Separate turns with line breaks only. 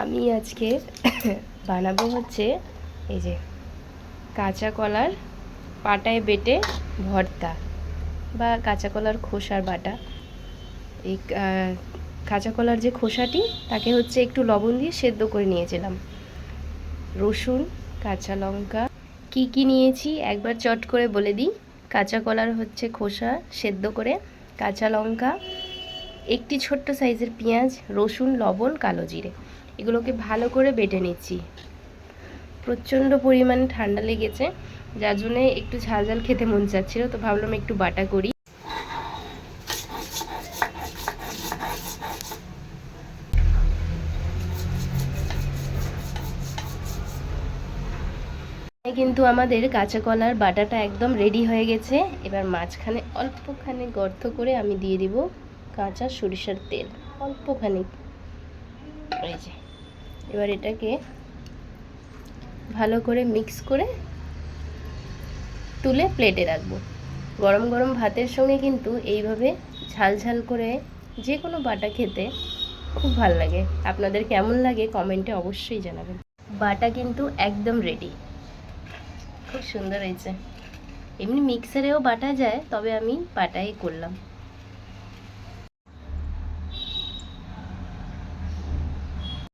আমি আজকে বানাবো হচ্ছে এই যে কাঁচা কলার পাটায় বেটে ভর্তা বা কাঁচা কলার খোসার বাটা। এই কাঁচা কলার যে খোসাটি, তাকে হচ্ছে একটু লবণ দিয়ে সেদ্ধ করে নিয়েছিলাম। রসুন, কাঁচা লঙ্কা, কি কি নিয়েছি একবার চট করে বলে দিই। কাঁচা কলার হচ্ছে খোসা সেদ্ধ করে কাঁচা লঙ্কা, একটি ছোট্ট সাইজের পেঁয়াজ, রসুন, লবণ, কালো জিরে। এগুলোকে ভালো করে বেটে নিচ্ছি। প্রচণ্ড পরিমাণে ঠান্ডা লেগেছে, যার জন্য একটু ঝাল ঝাল খেতে মন চাচ্ছিল, তো ভাবলাম একটু বাটা করি। কিন্তু আমাদের কাঁচা কলার বাটাটা একদম রেডি হয়ে গেছে। এবার মাঝখানে অল্পখানি গর্ত করে আমি দিয়ে দিব কাঁচা সরিষার তেল, অল্পখানি। এই এবার এটাকে ভালো করে মিক্স করে তুলে প্লেটে রাখব। গরম গরম ভাতের সঙ্গে কিন্তু এইভাবে ঝাল ঝাল করে যে কোনো বাটা খেতে খুব ভালো লাগে। আপনাদের কেমন লাগে কমেন্টে অবশ্যই জানাবেন। বাটা কিন্তু একদম রেডি খুব সুন্দর হয়েছে। এমনি মিক্সারেও বাটা যায়, তবে আমি বাটাই করলাম।